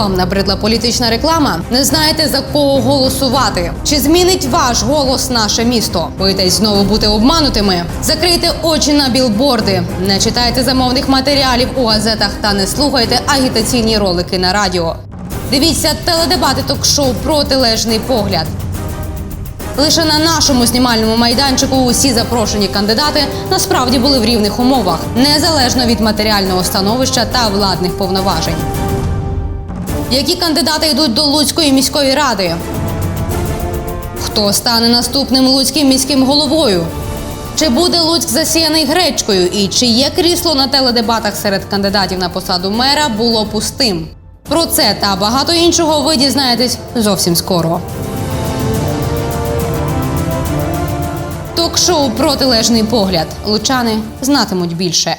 Вам набридла політична реклама? Не знаєте за кого голосувати? Чи змінить ваш голос наше місто? Боїтесь знову бути обманутими? Закрийте очі на білборди, не читайте замовних матеріалів у газетах та не слухайте агітаційні ролики на радіо. Дивіться теледебати ток-шоу Протилежний погляд. Лише на нашому знімальному майданчику усі запрошені кандидати насправді були в рівних умовах, незалежно від матеріального становища та владних повноважень. Які кандидати йдуть до Луцької міської ради? Хто стане наступним луцьким міським головою? Чи буде Луцьк засіяний гречкою? І чиє крісло на теледебатах серед кандидатів на посаду мера було пустим? Про це та багато іншого ви дізнаєтесь зовсім скоро. Ток-шоу Протилежний погляд. Лучани знатимуть більше.